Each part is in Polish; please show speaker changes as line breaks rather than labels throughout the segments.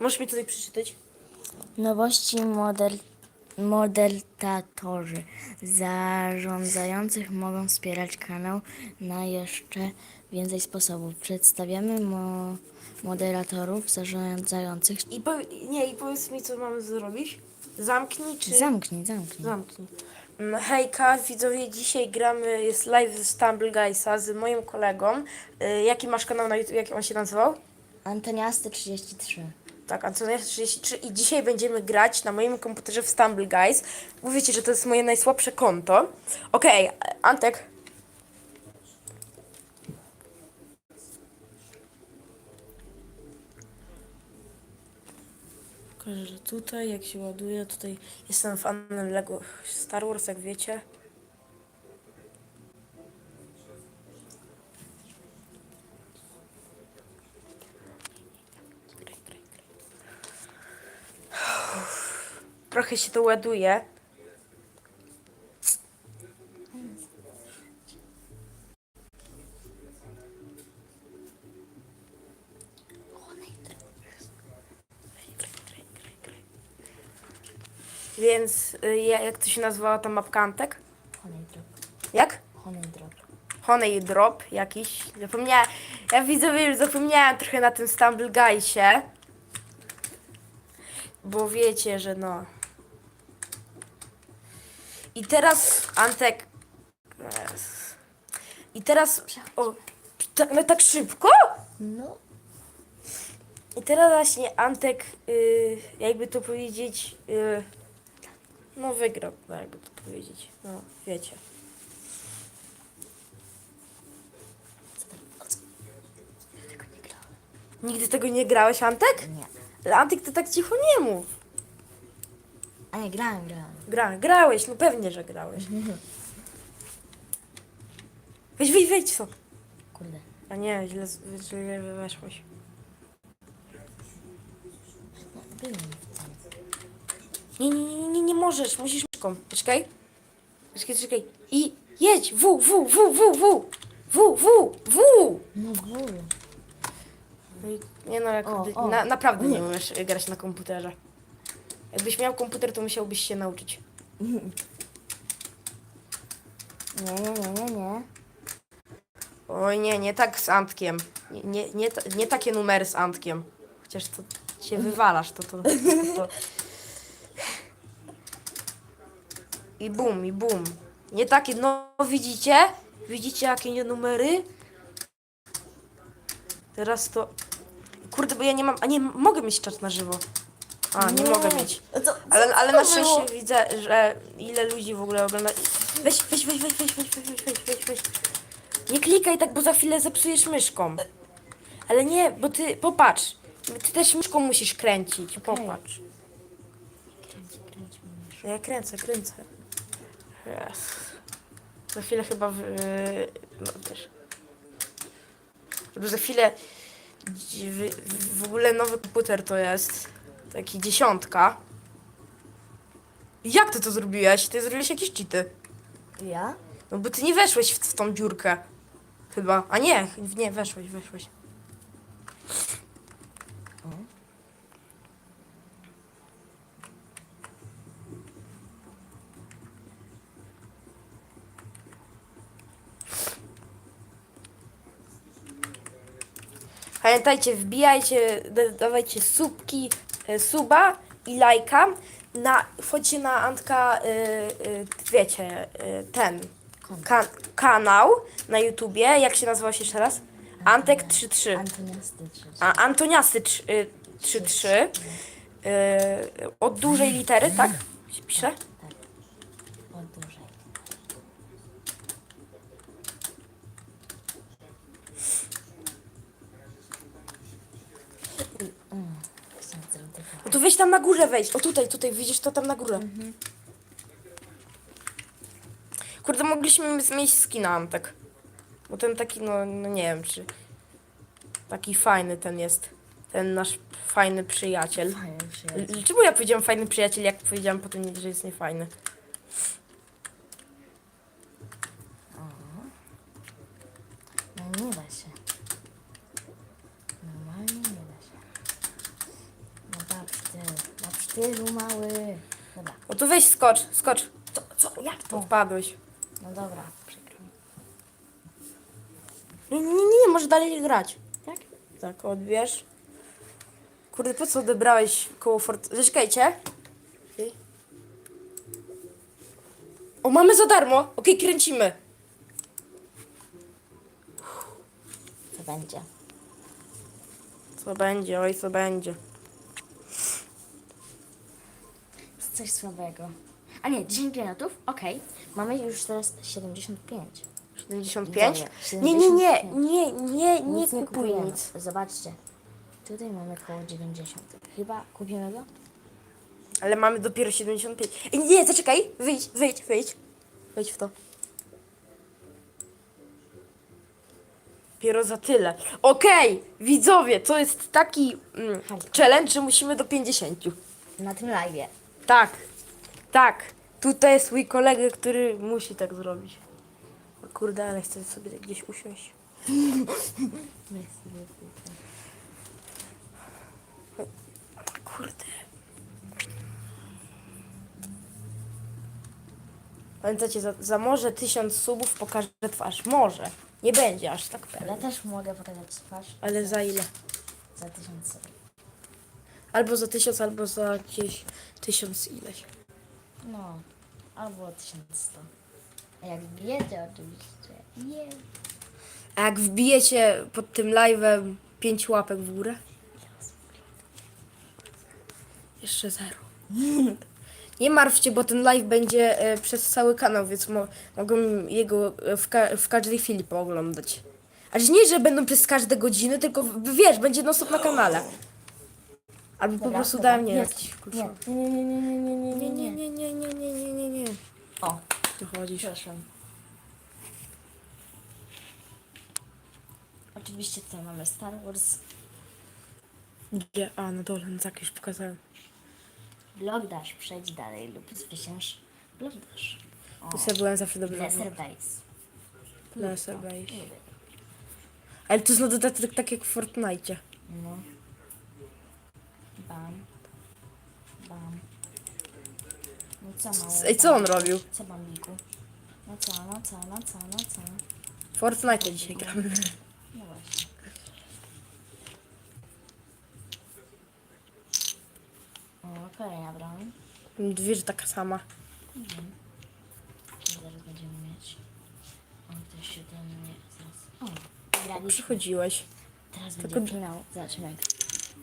Możesz mi tutaj przeczytać?
Nowości model, modeltatorzy zarządzających mogą wspierać kanał na jeszcze więcej sposobów. Przedstawiamy mo, moderatorów zarządzających.
I powie, nie, i powiedz mi, co mamy zrobić. Zamknij czy...
Zamknij, zamknij.
Zamknij. Mm, Hejka, widzowie, dzisiaj gramy, jest live z Stumble Guysa z moim kolegą. Y, jaki masz kanał na YouTube, jak on się nazywał?
Antoniasty 33.
Tak, Antonia 33 i dzisiaj będziemy grać na moim komputerze w Stumble Guys. Mówicie, że to jest moje najsłabsze konto. Okej, Antek. Pokażę, że tutaj, jak się ładuje, tutaj jestem fanem Lego Star Wars, jak wiecie. Trochę się to ładuje. Więc y, ja- jak to się nazywała ta mapka Antek?
Honey drop.
Jak?
Honey drop.
Honey Drop jakiś. Zapomniałem. Ja widzowie już zapomniałem trochę na tym Stumble Guysie. Bo wiecie, że no. I teraz Antek. I teraz. O, tak, no tak szybko?
No.
I teraz właśnie Antek, y, jakby to powiedzieć, y, no wygrał, no jakby to powiedzieć, no wiecie. Nigdy tego nie grałeś, Antek?
Nie.
Ale Antek, to tak cicho nie mów.
A nie, grałem, grałem.
Gra, grałeś, no pewnie, że grałeś. Weź, wejdź, wejdź co?
Kurde.
A nie, źle, z- źle weszłeś.
Nie, byłem.
Nie, nie, nie, nie, nie możesz, musisz myszką. Czekaj. Czekaj, czekaj. I jedź, w, w, w, w, w. W, w, w.
No w.
No i- Nie no, jak,
O, o.
Na, naprawdę nie umiesz grać na komputerze. Jakbyś miał komputer, to musiałbyś się nauczyć.
Nie, nie, nie, nie, nie.
Oj nie, nie tak z Antkiem. Nie, nie, nie, ta- nie takie numery z Antkiem. Chociaż to się wywalasz, to to, to, to. I bum, i bum. Nie takie, no widzicie? Widzicie jakie nie numery? Teraz to... Kurde, bo ja nie mam... A nie, mogę mieć czat na żywo. A, nie, mogę mieć.
A co,
Ale, ale
to
na szczęście widzę, że ile ludzi w ogóle ogląda. Weź, weź, weź, weź, weź, weź, weź, weź, weź, weź. Nie klikaj tak, bo za chwilę zepsujesz myszką. Ale nie, bo ty, popatrz. Ty też myszką musisz kręcić, popatrz.
Mi mysz.
No Ja kręcę, kręcę. Yes. Za chwilę chyba w, no też. Bo za chwilę w, w ogóle nowy komputer to jest taki dziesiątka. Jak ty to zrobiłeś? Ty zrobiłeś jakieś cheaty.
Ja?
No bo ty nie weszłeś w, w tą dziurkę. Chyba. A nie, nie, weszłeś, weszłeś. Pamiętajcie, wbijajcie, da- dawajcie subki, e, suba i lajka. Na, wchodźcie na Antka, y, y, wiecie, y, ten ka kanał na YouTubie. Jak się nazywał się jeszcze raz? Antek33.
Antoniasty 33.
A Antoniasty 33. Y, od dużej litery, tak? Się pisze?
Tak. Od dłużej. Uj, mm, chcę zredygować.
No to weź tam na górę wejść. O tutaj, tutaj, widzisz to tam na górę. Kurde, mogliśmy zmienić skina Antek. Bo ten taki, no, no nie wiem, czy... Taki fajny ten jest. Ten nasz fajny przyjaciel.
Fajny przyjaciel.
L- Czemu ja powiedziałam fajny przyjaciel, jak powiedziałam potem, że jest niefajny?
No nie da się. Normalnie nie da się. Synu mały. Dobra.
O to weź skocz, skocz.
Co, co, jak to?
Odpadłeś.
No dobra, przykro mi.
Nie, nie, nie, możesz dalej grać.
Tak?
Tak, odbierz. Kurde, po co odebrałeś koło fort... Zaczekajcie. Okej. O, mamy za darmo. Okej, kręcimy.
Co będzie?
Co będzie, oj, co będzie.
Coś słabego. A nie, 10 kreditów? Okej. Mamy już teraz 75.
75?
Widzowie,
Nie, nie, nie,
75.
nie, nie, nie
Nic nie
kupuj
kupujemy.
nic.
Zobaczcie. Tutaj mamy koło 90. Chyba kupimy go?
Ale mamy dopiero 75. Ej, Nie, zaczekaj, wyjdź, wyjdź, wyjdź. Wejdź w to. Dopiero za tyle. Okej, widzowie, to jest taki mm, challenge, że musimy do 50.
Na tym live'ie.
Tak, tak. Tutaj jest mój kolega, który musi tak zrobić. O kurde, ale chcę sobie tak gdzieś usiąść. Kurde. Pamiętacie, za, za może tysiąc subów pokażę twarz. Może. Nie będzie aż tak pewnie.
Ja też mogę pokazać twarz
Ale za ile?
za 1000 sobie.
Albo za tysiąc, albo za gdzieś tysiąc ileś.
No, albo 1100. A jak wiecie oczywiście. Nie.
A jak wbijecie pod tym live'em pięć łapek w górę? Jeszcze zero. Nie martwcie, bo ten live będzie e, przez cały kanał, więc mo mogą jego e, w, ka w każdej chwili pooglądać. Aż nie, że będą przez każde godziny, tylko w- wiesz, będzie non stop na kanale. Albo po
Dobra,
prostu
dobra.
dałem
Nie,
jakiś
Nie, nie, nie, nie, nie, nie, nie,
Nie,
nie,
nie,
nie.
nie, nie, nie, nie, nie, nie.
O,
Tu chodzisz.
przepraszam. Oczywiście tutaj mamy Star Wars.
Gdzie? A, na dole, no tak już pokazałem.
Blog dash, przejdź dalej lub zwycięż blog dash. O,
Tu sobie byłem zawsze
Base.
Lesser base.
Nie wiem.
Ale to znowu tak, tak, tak jak w Fortnite.
No. Bam. Bam. No co mało?
Ej, co on robił?
Co bambiku? No co, no co, no co, no co?
Fortnite dzisiaj gramy.
No właśnie. O, kolejna broń.
Dwie, że taka sama.
Czy zaraz będziemy mieć? O, ktoś się do mnie zaraz... O, graliśmy.
Przychodziłeś.
Teraz
Tylko-
będzie finał. Zobaczymy.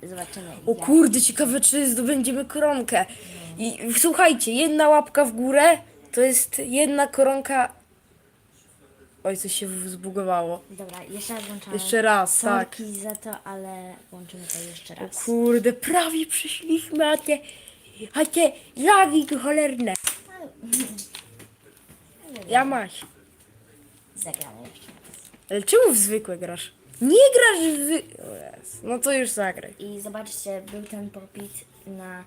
Zobaczymy.
O
jak-
kurde, ciekawe czy zdobędziemy koronkę. I słuchajcie, jedna łapka w górę to jest jedna koronka... Oj, coś się w- zbugowało.
Dobra, jeszcze raz włączamy.
Jeszcze raz, tak.
Sorki za to, ale włączymy to jeszcze
O
raz.
kurde, prawie przyszliśmy, a te... A te lagi cholerne. Ja masz.
Zagramy jeszcze raz.
Ale czemu w zwykłe grasz? Nie grasz w. O Jezu, No to już zagraj.
I zobaczcie, był ten popit na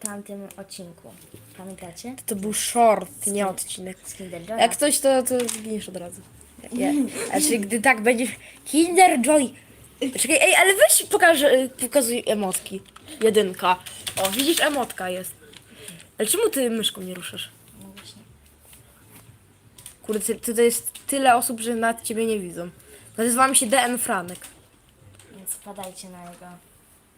tamtym odcinku. Pamiętacie?
To był short, nie odcinek.
Z Kinder Joya.
Jak coś, to, to zginiesz od razu. Nie. Znaczy, gdy tak będziesz... Kinder Joy! Czekaj, ej, ale weź pokaż, y, pokazuj emotki. Jedynka. O, widzisz, emotka jest. Ale czemu ty myszką nie ruszasz?
No właśnie.
Kurde, ty, tutaj jest tyle osób, że nad ciebie nie widzą. Nazywam się DN Franek.
Więc wpadajcie na niego.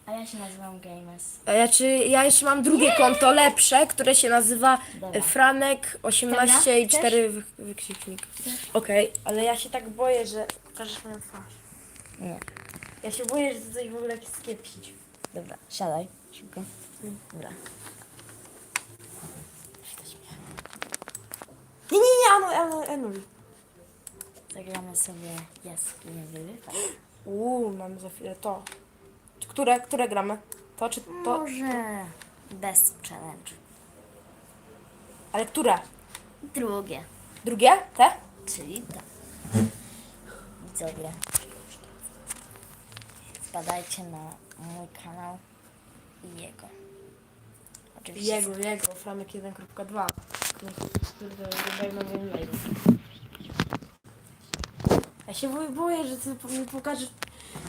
A ja się nazywam Games.
A ja, czy, ja jeszcze mam drugie konto, lepsze, które się nazywa
Dobra.
e, Franek 18 i
Chcesz?
4 wy, wykrzyknik. Okej, ale ja się tak boję, że pokażesz moją twarz.
Nie.
Ja się boję, że coś w ogóle skiepić.
Dobra, siadaj. Szybko. Dobra.
Nie, nie, nie, ano, ano, anul.
Zagramy sobie jaskiniowy wypad.
Uuu, mamy za chwilę to. Które, które gramy? To czy to?
Może bez challenge.
Ale które?
Drugie.
Drugie? Te?
Czyli to. Widzowie. Wpadajcie na mój kanał i jego. Oczywiście.
Jego, jego, Franek 1.2. Kurde, oglądaj na moim live. Ja się boję, boję, że ty mi pokażesz.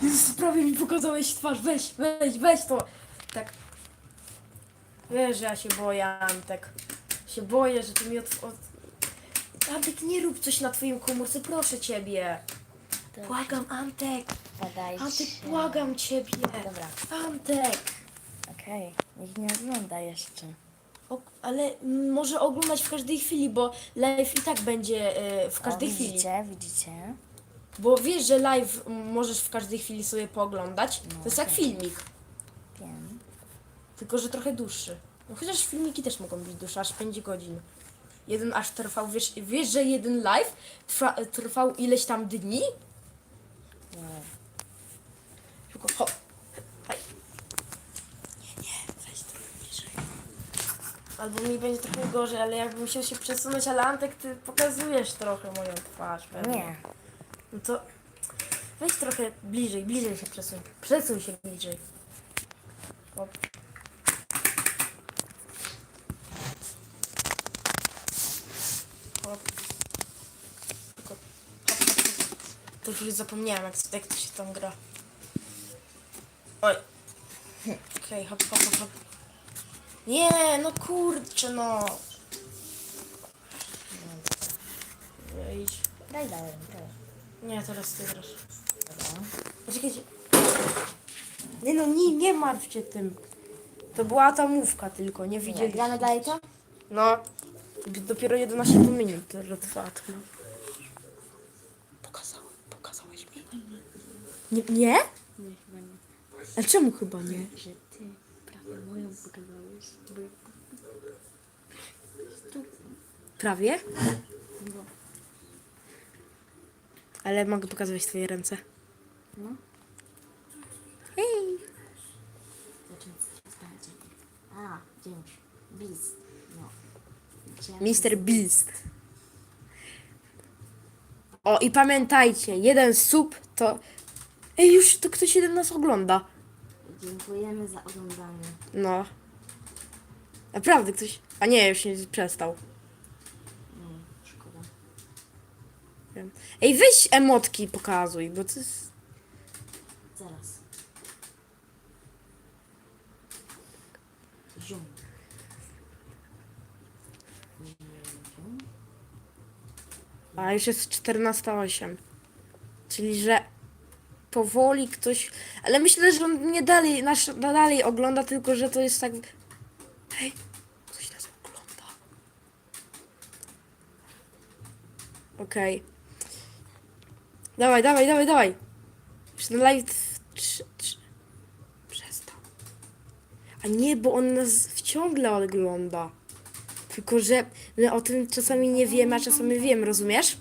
Jezus, prawie mi pokazałeś twarz. Weź, weź, weź to. Tak. Wiesz, że ja się boję, Antek. Się boję, że ty mi od... od... Antek, nie rób coś na twoim komórce, proszę ciebie. Błagam, Antek.
Podajcie.
Antek, błagam ciebie.
Dobra.
Antek.
Okej, nikt nie ogląda jeszcze.
O, ale może oglądać w każdej chwili, bo live i tak będzie e, w każdej
o,
chwili.
widzicie, widzicie?
Bo wiesz, że live możesz w każdej chwili sobie pooglądać.
No,
to jest jak
tak.
filmik,
Wiem.
tylko że trochę dłuższy. No, chociaż filmiki też mogą być dłuższe, aż 5 godzin. Jeden aż trwał, wiesz, wiesz że jeden live trwa, trwał ileś tam dni?
No.
Tylko hop. Hej. Nie, nie, weź trochę bliżej. Albo mi będzie trochę gorzej, ale jakbym musiał się przesunąć, ale Antek, ty pokazujesz trochę moją twarz. pewnie.
Nie.
No to weź trochę bliżej, bliżej się przesuń. Przesuń się bliżej. Hop. Hop. Tylko. To już zapomniałem, jak, jak to się tam gra. Oj. Okej, hop, hop, hop, hop. Nie, no kurczę, no. Wejdź.
Daj dalej.
Nie, teraz ty grasz.
Dobra.
Poczekajcie. Nie no, nie, nie martwcie tym. To była ta mówka tylko, nie
Idzie.
widzieliście.
Gramy dalej to?
No, dopiero 11 minut to trwa. no. Pokazałeś, pokazałeś mi? Nie? Nie?
Nie, chyba nie.
A czemu chyba nie?
Że ty prawie moją pokazałeś. Bo...
Prawie? Ale mogę pokazywać twoje ręce.
no.
Hej!
A, dzięki. Bis. No.
Mr. Beast. O, i pamiętajcie, jeden sub to... Ej, już to ktoś jeden nas ogląda.
Dziękujemy za oglądanie.
No. Naprawdę ktoś. A nie, już nie przestał.
No, szkoda.
Wiem. Ej, weź emotki pokazuj, bo to jest.
Zaraz. Ziom.
A już jest 14.08. Czyli, że powoli ktoś. Ale myślę, że on nie dalej, nasz dalej ogląda, tylko że to jest tak. Hej, ktoś nas ogląda. Okej. Dawaj, dawaj, dawaj, dawaj. Już na live. Trz, trz. Przestał. A nie, bo on nas ciągle ogląda. Tylko, że my o tym czasami nie wiemy, a czasami wiem, rozumiesz?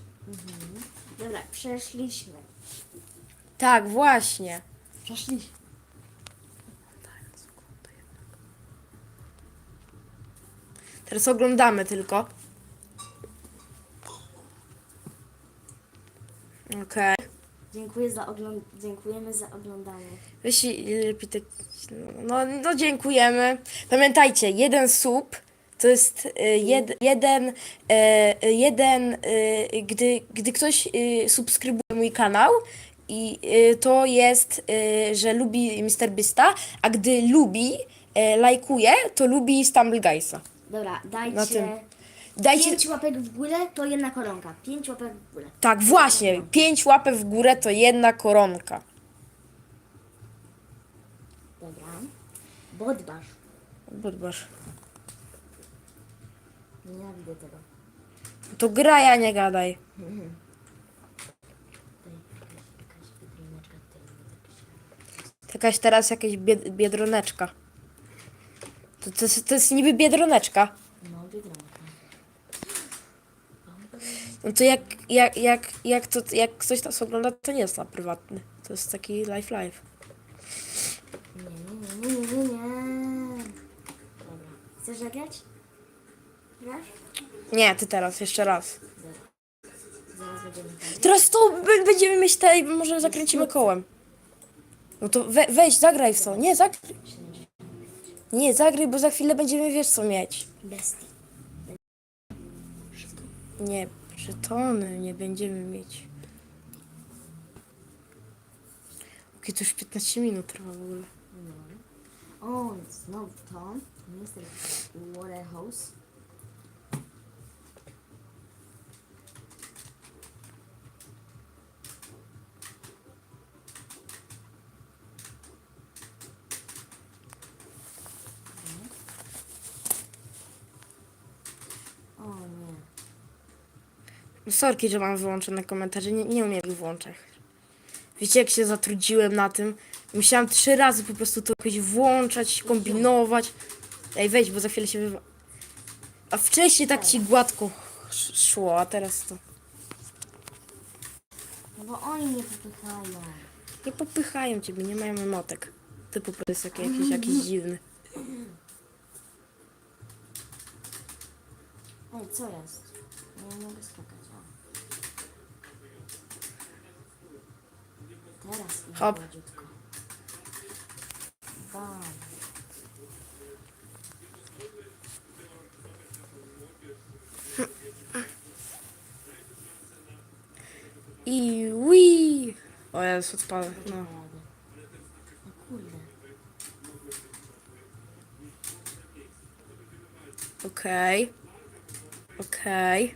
Dobra, przeszliśmy.
Tak, właśnie.
Przeszliśmy.
Teraz oglądamy tylko. Okej.
Dziękuję za ogląd- dziękujemy za oglądanie.
Weź i lepiej tak. No, no dziękujemy. Pamiętajcie, jeden sub to jest y, jed, jeden, y, y, jeden y, gdy, gdy ktoś y, subskrybuje mój kanał i y, to jest, y, że lubi Mr. Bysta, a gdy lubi, y, lajkuje, to lubi Stumble Guysa.
Dobra, dajcie.
Tym. Dajcie,
Pięć łapek w górę to jedna koronka. Pięć łapek w górę.
tak właśnie, pięć łapek w górę to jedna koronka.
Dobra. Bodbasz.
Budbasz.
Nienawidzę tego.
To gra, ja nie gadaj.
Tutaj jakaś, jakaś tutaj
teraz jakaś bied, biedroneczka. To, to, jest, to jest niby biedroneczka.
No, wydronka.
No to jak, jak, jak, jak, to, jak ktoś nas ogląda, to nie jest na prywatny. To jest taki live live.
Nie, nie, nie, nie, nie, nie. Dobra. Chcesz zagrać? Grasz?
Nie, ty teraz, jeszcze raz.
Zaraz będziemy grać.
Teraz to b- będziemy mieć te i może zakręcimy kołem. No to we, weź, zagraj w to. Nie, zagraj. Nie, zagraj, bo za chwilę będziemy wiesz co mieć.
Bestii.
Nie, żetony nie będziemy mieć. Okej, to już 15 minut trwa w ogóle.
No. O, znowu to. Mister Waterhouse. O nie.
Sorki, że mam wyłączone komentarze. Nie, nie umiem ich włączać. Wiecie, jak się zatrudziłem na tym? Musiałam trzy razy po prostu to jakoś włączać, kombinować. Ej, wejdź, bo za chwilę się wywa... A wcześniej tak ci gładko sz- szło, a teraz to...
No bo oni mnie popychają.
Nie popychają ciebie, nie mają emotek. Ty po prostu jest taki, jakiś, jakiś dziwny.
Ej, co jest? Nie mogę skakać. O. Teraz idę
Hop.
gładziutko. Bam.
I ui. O Jezu, odpadł. No.
Kurde.
Okej. Okej.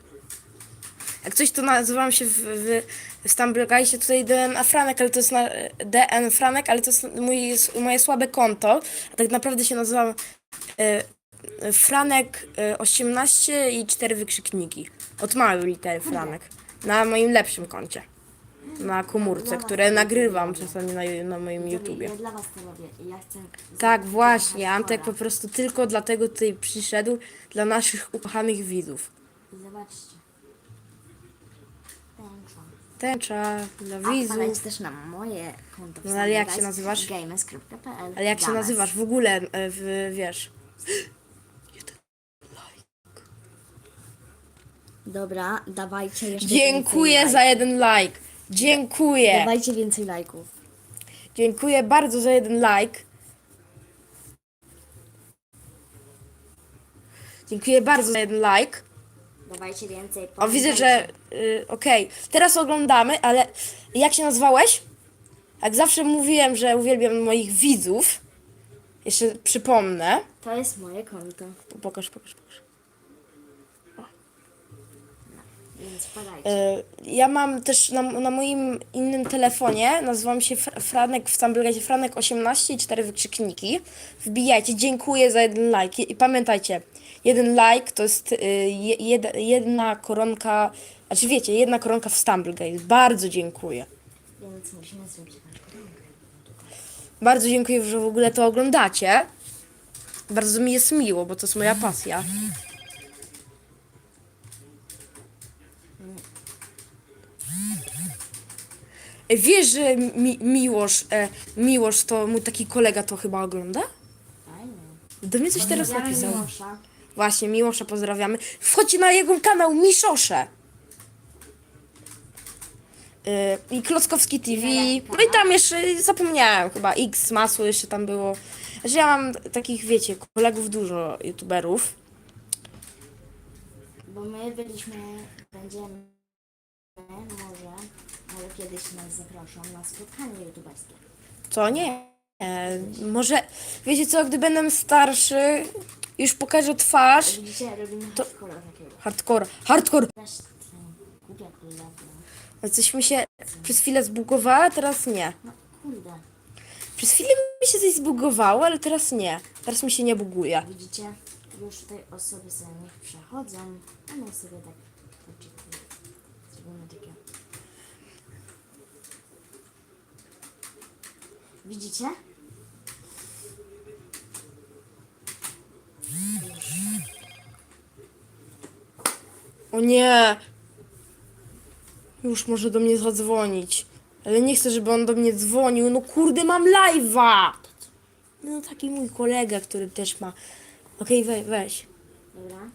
Jak coś to nazywam się w, w, w Stumbleguysie tutaj DN Franek, ale to jest na, DN Franek, ale to jest mój, moje słabe konto. A tak naprawdę się nazywam e, Franek e, 18 i 4 wykrzykniki. Od małej litery Franek. Na moim lepszym koncie. Na komórce, które nagrywam czasami na, na moim YouTubie.
Ja dla was to robię ja chcę...
Tak, właśnie. Antek po prostu tylko dlatego tutaj przyszedł dla naszych ukochanych widzów.
I zobaczcie. Tęcza.
Dla widzów.
wpadajcie też na moje konto.
No, ale jak się nazywasz?
Gamers.pl
Ale jak się
Games.
nazywasz w ogóle, e, w, wiesz?
Dobra, dawajcie jeszcze
Dziękuję
więcej
za jeden like. Dziękuję.
Dawajcie więcej lajków.
Dziękuję bardzo za jeden like. Dziękuję bardzo za jeden like.
Dawajcie więcej.
O, widzę, że. Y, Okej, teraz oglądamy, ale jak się nazwałeś? Jak zawsze mówiłem, że uwielbiam moich widzów. Jeszcze przypomnę.
To jest moje konto,
Pokaż, pokaż, pokaż.
więc wpadajcie.
E, Ja mam też na, na moim innym telefonie, nazywam się Fr- Franek, w Stumbleguide Franek 18 i 4 wykrzykniki. Wbijajcie, dziękuję za jeden like. I pamiętajcie, jeden like to jest y, je, jed, jedna koronka, znaczy wiecie, jedna koronka w Stumbleguide. Bardzo dziękuję. Bardzo dziękuję, że w ogóle to oglądacie. Bardzo mi jest miło, bo to jest moja pasja. Wiesz, że mi, Miłosz, e, Miłosz to mój taki kolega to chyba ogląda? Do mnie coś teraz napisał. Właśnie, Miłosza pozdrawiamy. Wchodźcie na jego kanał Miszosze. Yy, I Klockowski TV. No i tam jeszcze zapomniałem chyba X masło jeszcze tam było. Znaczy ja mam takich, wiecie, kolegów dużo youtuberów.
Bo my byliśmy, będziemy, może, może kiedyś nas zaproszą na spotkanie youtuberskie.
Co nie? E, może, wiecie co, gdy będę starszy, już pokażę twarz.
Widzicie, robimy hardcore takiego.
Hardcore, hardcore.
Też głupia.
Coś mi się przez chwilę zbugowała, teraz nie.
No kurde,
Przez chwilę mi się coś zbugowało, ale teraz nie. Teraz mi się nie buguje.
widzicie, już tutaj osoby sobie niech przechodzą, a my sobie tak poczekamy. Zrobimy takie. Widzicie?
O nie! Już może do mnie zadzwonić. Ale nie chcę, żeby on do mnie dzwonił. No kurde, mam live'a! No taki mój kolega, który też ma. Okej, we, weź.
Dobra.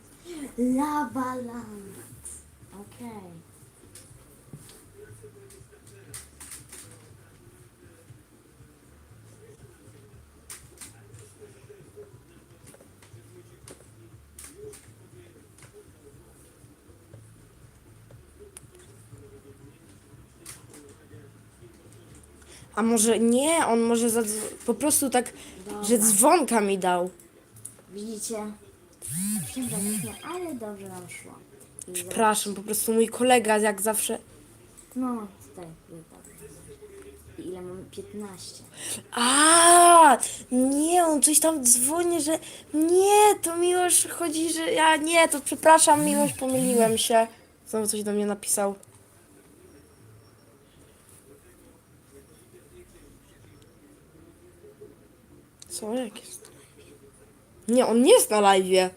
Lava Land. Okej.
A może nie, on może po prostu tak, że dzwonka mi dał.
Widzicie? Sympatyczne, ale dobrze nam szło. I
Przepraszam, po prostu mój kolega jak zawsze...
No, tutaj dobrze. I ile mamy? 15.
A, nie, on coś tam dzwoni, że nie, to Miłosz chodzi, że ja nie, to przepraszam Miłosz, pomyliłem się. Znowu coś do mnie napisał. Co, jak jest? Nie, on nie jest na live.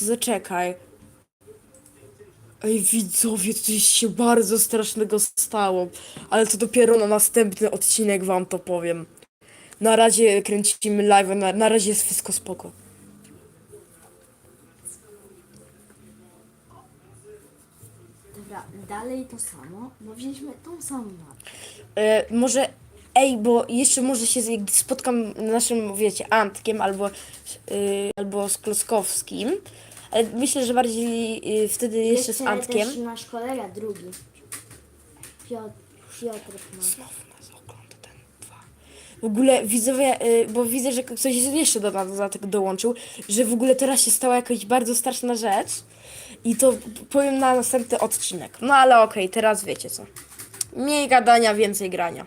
Zaczekaj. Ej, widzowie, coś się bardzo strasznego stało. Ale to dopiero na następny odcinek wam to powiem. Na razie kręcimy live, na, na razie jest wszystko spoko.
Dobra, dalej to samo, bo wzięliśmy tą samą mapę.
E, może, ej, bo jeszcze może się, jak spotkam z naszym, wiecie, Antkiem albo, y, albo z Kloskowskim, ale myślę, że bardziej y, wtedy jeszcze z Antkiem.
też nasz kolega drugi. Piotr, Piotr.
Znowu nas ogląda ten dwa. W ogóle widzowie, y, bo widzę, że ktoś jeszcze do nas tego dołączył, że w ogóle teraz się stała jakaś bardzo straszna rzecz i to powiem na następny odcinek. No ale okej, teraz wiecie co. Mniej gadania, więcej grania.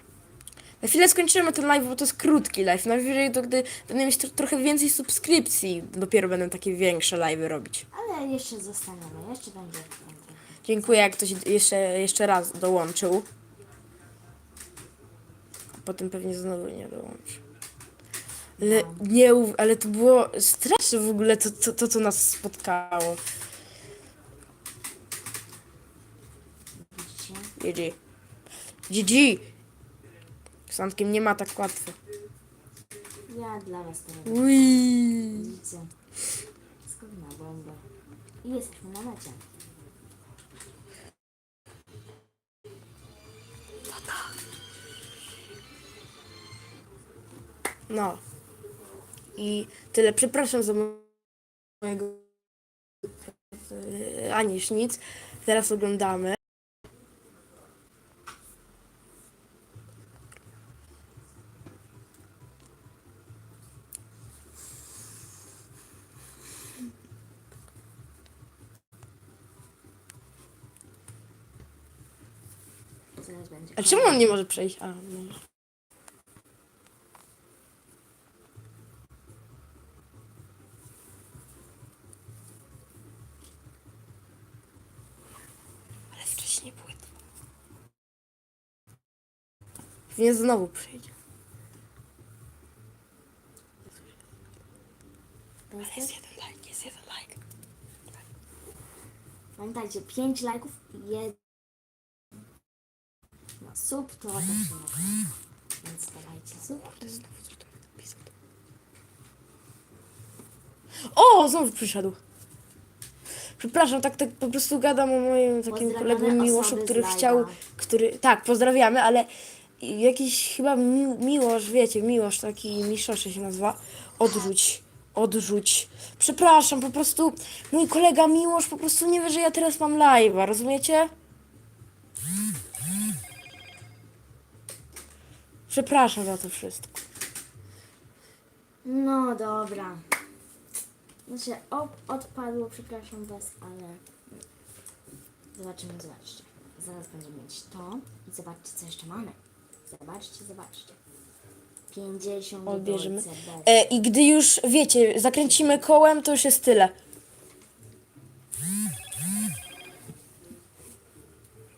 Na chwilę skończymy ten live, bo to jest krótki live. Najwyżej to gdy będę mieć tro- trochę więcej subskrypcji, dopiero będę takie większe live robić.
Ale jeszcze zostaniemy, jeszcze będzie.
Dziękuję, jak ktoś jeszcze, jeszcze raz dołączył. A potem pewnie znowu nie dołączy. Ale, nie, uw- ale to było straszne w ogóle to, to, to co nas spotkało. GG. GG. Z Antkiem nie ma tak łatwo.
Ja dla was to robię.
Ui.
Widzicie? Bombę. I jesteśmy na mecie.
No. I tyle. Przepraszam za mojego... e, Aniż nic. Teraz oglądamy.
Zaraz będzie.
A czemu on nie może przejść? A, no. Ale wcześniej dwa. Pewnie znowu przyjdzie.
To jest
Jest jeden like, jest jeden like.
Pamiętajcie, 5 lajków i jeden. Sub to też nie mogę. Więc dawajcie sub.
O, znowu przyszedł. Przepraszam, tak, tak po prostu gadam o moim takim
Pozdrawiamy
kolegom Miłoszu,
osoby z
który
live'a.
chciał, który, tak, pozdrawiamy, ale jakiś chyba mi, Miłosz, wiecie, Miłosz, taki Miszoszy się nazywa, odrzuć, odrzuć. Przepraszam, po prostu mój kolega Miłosz po prostu nie wie, że ja teraz mam live'a, rozumiecie? Przepraszam za to wszystko.
No dobra. Znaczy, op, odpadło, przepraszam was, ale zobaczymy, zobaczcie. Zaraz będziemy mieć to i zobaczcie, co jeszcze mamy. Zobaczcie, zobaczcie. 50
Odbierzemy.
dolce bez.
E, I gdy już, wiecie, zakręcimy kołem, to już jest tyle.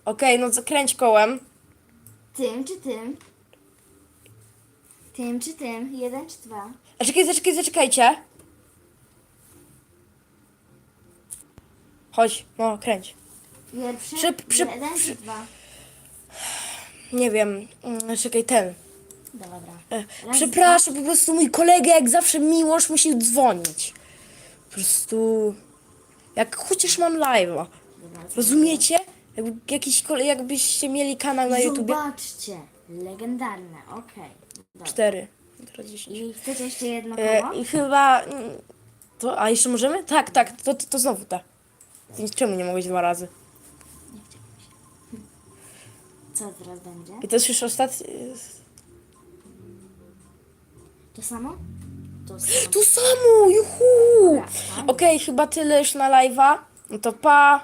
Okej, no zakręć kołem.
Tym czy tym? Tym czy tym? Jeden czy dwa?
A czekaj, zaczekaj, zaczekajcie. Chodź, no kręć.
Pierwszy?
Przy- przy-
jeden czy dwa?
Nie wiem, mm, czekaj, ten.
Dobra.
E,
Raz,
Przepraszam, po prostu mój kolega jak zawsze Miłosz musi dzwonić. Po prostu... Jak chociaż mam live'a. Rozumiecie? Jakby, jakiś, kole- jakbyście mieli kanał na YouTubie.
Zobaczcie. Legendarne, okej. Dobra.
Cztery. Teraz dziesięć.
I chcecie jeszcze jedno
E,
koło?
I chyba. mm, To, a jeszcze możemy? Tak, tak, to, to, to znowu. Więc Czemu nie mogłeś dwa razy?
Co teraz będzie?
I to jest już ostatni...
To samo? To samo.
Tu samo, juhu!
Fajnie.
Okej, chyba tyle już na live'a. No to pa!